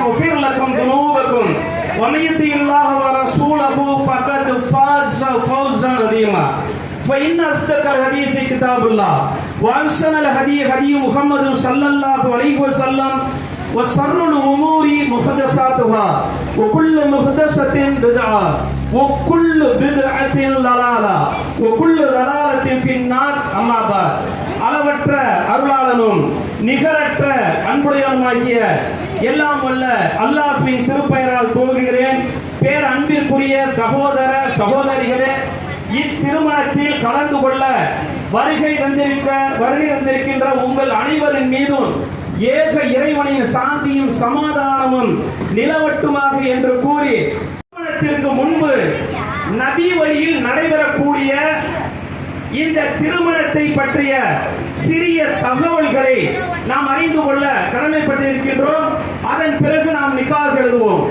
يغفر لكم ذنوبكم. ومن يطع الله ورسوله فقد فاز فوزا عظيما. فإن أصدق الحديث كتاب الله. وأحسن الهدي هدي محمد صلى الله عليه وسلم. وشر الأمور محدثاتها. وكل محدثة بدعة. وكل بدعة ضلالة. وكل ضلالة في النار. أما بعد. அளவற்ற அருளாளனும் நிகரற்ற அன்புடையவனுமாகிய எல்லாம் வல்ல அல்லாஹ்வின் திருப்பெயரால் துவங்குகிறேன். பேர் அன்பிற்குரிய சகோதர சகோதரிகளே இத்திருமணத்தில் கலந்து கொள்ள வருகை தந்திருக்க வருகை தந்திருக்கின்ற உங்கள் அனைவரின் மீதும் ஏக இறைவனின் சாந்தியும் சமாதானமும் நிலவட்டுமாக என்று கூறி திருமணத்திற்கு முன்பு நபி வழியில் இந்த திருமணத்தை பற்றிய சிறிய தகவல்களை நாம் அறிந்து கொள்ள கடமைப்பட்டிருக்கின்றோம். அதன் பிறகு நாம் நிக்காக எழுதுவோம்.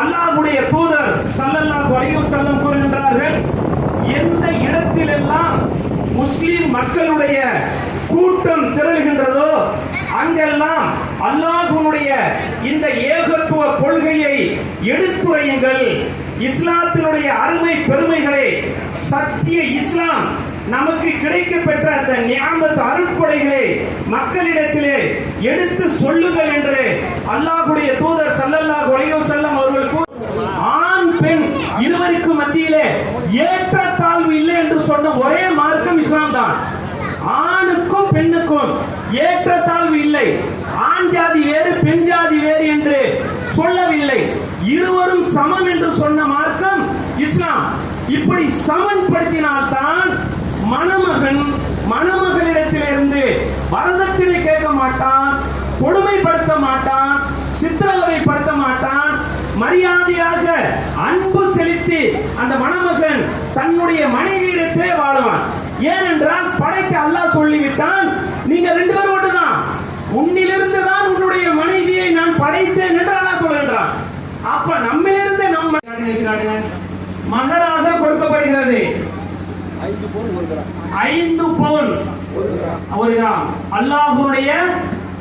அல்லாஹுடைய தூதர் சல்லல்லாஹு அலைஹி வஸல்லம் கூறுகின்றார்கள் எந்த இடத்திலெல்லாம் முஸ்லிம் மக்களுடைய கூட்டம் திரள்கின்றதோ அங்கெல்லாம் அல்லாஹுடைய இந்த ஏகத்துவ கொள்கையை எடுத்துரையுங்கள். இஸ்லாத்தினுடைய அருமை பெருமைகளை சத்திய இஸ்லாம் நமக்கு கிடைக்க பெற்ற அந்த ஞாபக அருட்கொடைகளை மக்களிடத்திலே எடுத்து சொல்லுங்கள் என்று அல்லாஹுடைய தூதர் சல்லல்லா கொலையோ செல்லம் அவர்கள் ஆண் பெண் இருவருக்கு மத்தியிலே ஏற்றத்தாழ்வு இல்லை என்று சொன்ன ஒரே மார்க்கம் இஸ்லாம் தான். ஆணுக்கும் பெண்ணுக்கும் ஏற்றத்தாழ்வு இல்லை. ஆண் ஜாதி வேறு பெண் ஜாதி வேறு என்று சொல்லவில்லை. இருவரும் சமம் என்று சொன்ன மார்க்கம் இஸ்லாம். இப்படி சமன்படுத்தினால்தான் மணமகன் மணமகனிடத்திலிருந்து வரதட்சணை கேட்க மாட்டான் கொடுமைப்படுத்த மாட்டான் சித்திரவதைப்படுத்த மாட்டான். மரியாதையாக அன்பு செலுத்தி அந்த மணமகன் தன்னுடைய மனைவியிடத்தே வாழ்வான். ஏனென்றால் படைக்க அல்லாஹ் சொல்லிவிட்டான் நீங்க ரெண்டு ஒரு அல்லாஹுடைய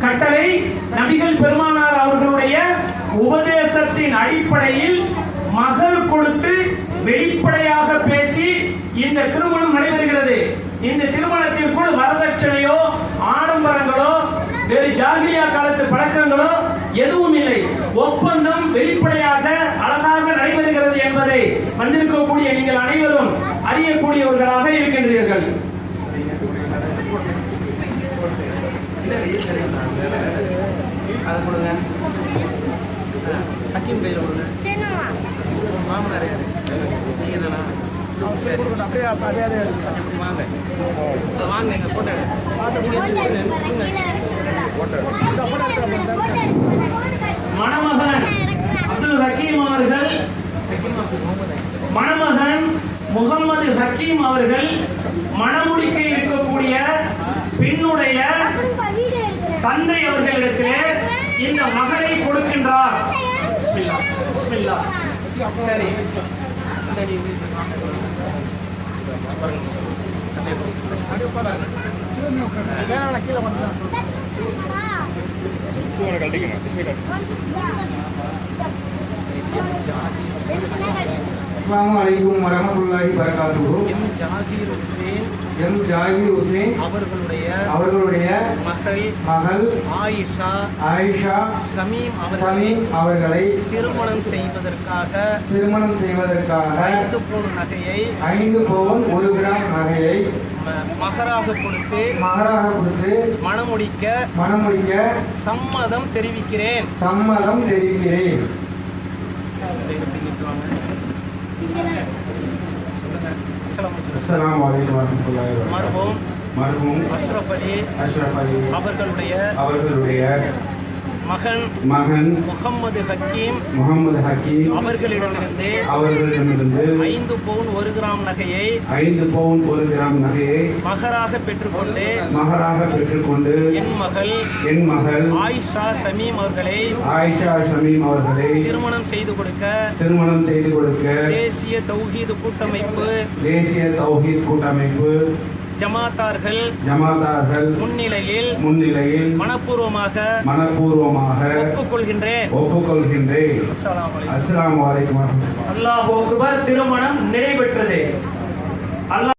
கட்டளை நபிகள் பெருமானார் அவர்களுடைய உபதேசத்தின் அடிப்படையில் மகர் கொடுத்து வெளிப்படையாக பேசி இந்த திருமணம் நடைபெறுகிறது. இந்த திருமணத்திற்குள் வரதட்சணையோ ஆடம்பரங்களோ வேறு ஜாகிரியா காலத்து பழக்கங்களோ எதுவும் இல்லை. ஒப்பந்தம் வெளிப்படையாக அழகாக நடைபெறுகிறது என்பதை வந்திருக்கக்கூடிய நீங்கள் அனைவரும் அறியக்கூடியவர்களாக இருக்கின்றீர்கள். அதை கொடுங்க ஹக்கீம் கையில் கொடுங்க மாமனார் யாரு தானா சரி அப்படியே அப்படியே அப்படி வாங்க வாங்க எங்க போட்டோ மணமகன் அப்துல் ஹக்கீம் அவர்கள் மணமகன் முகமது ஹக்கீம் அவர்கள் மணமுடிக்க இருக்கக்கூடிய பெண்ணுடைய தந்தை அவர்களிடத்திலே இந்த மகனை கொடுக்கின்றார். சரி. இது அஸ்ஸலாமு அலைக்கும் வரமத்துல்லாஹி வரகாத்துஹு எம் ஜாகீர் ஹுசேன் எம் ஜாகிர் ஹுசேன் அவர்களுடைய அவர்களுடைய மகள் மகள் ஆயிஷா ஆயிஷா சமீம் சலீம் அவர்களை திருமணம் செய்வதற்காக திருமணம் செய்வதற்காக ஐந்து பவுன் நகையை ஐந்து பவுன் ஒரு கிராம் நகையை மகராக கொடுத்து மகராக கொடுத்து மணமுடிக்க மணமுடிக்க சம்மதம் தெரிவிக்கிறேன். சம்மதம் தெரிவிக்கிறேன். அலி அஷ்ரஃப் அலி அவர்களுடைய அவர்களுடைய மகன் மகன் முகம்மது ஹக்கீம் முகமது ஹக்கீம் அவர்களிடமிருந்து அவர்களிடமிருந்து ஐந்து பவுன் ஒரு கிராம் நகையை ஐந்து பவுன் ஒரு கிராம் நகையை மகராக பெற்றுக்கொண்டு மகராக பெற்றுக்கொண்டு என் மகள் என் மகள் ஆயிஷா சமீம் அவர்களை ஆயிஷா ஷமீம் அவர்களை திருமணம் செய்து கொடுக்க திருமணம் செய்து கொடுக்க தேசிய தௌஹீது கூட்டமைப்பு தேசிய தௌஹீத் கூட்டமைப்பு ஜமாத்தார்கள் ஜமாதார்கள் முன்னிலையில் முன்னிலையில் மனப்பூர்வமாக மனப்பூர்வமாக ஒப்புக்கொள்கின்றேன். ஒப்புக்கொள்கின்றேன். அலைக்கும். வரஹ்மத்துல்லாஹி அல்லாஹ் திருமணம் நடைபெற்றது. அல்லாஹ்